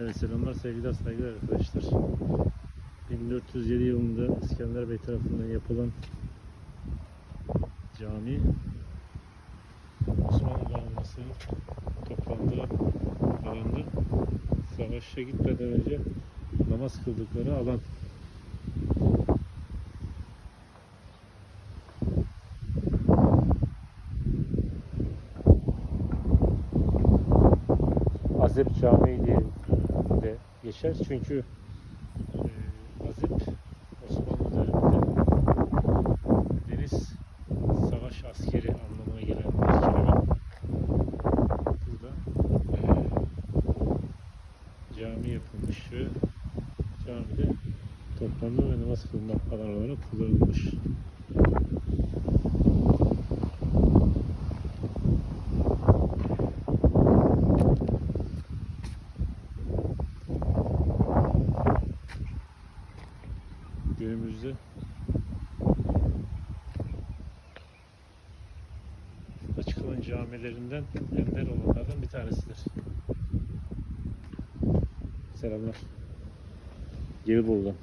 Evet selamlar sevgiler saygılar arkadaşlar. 1407 yılında İskender Bey tarafından yapılan cami Osmanlı donanmasının toplandığı alanda savaşa gitmeden önce namaz kıldıkları alan. Azep Camii diye geçer çünkü e, Azep Osmanlı döneminde deniz savaş askeri anlamına gelen bir kelime. Burada e, cami yapılmış ve camide toplanma ve namaz kılma alanı olarak kullanılmış. Günümüzde açık alan camilerinden ender olanlardan bir tanesidir. Selamlar. Gelibolu'dan.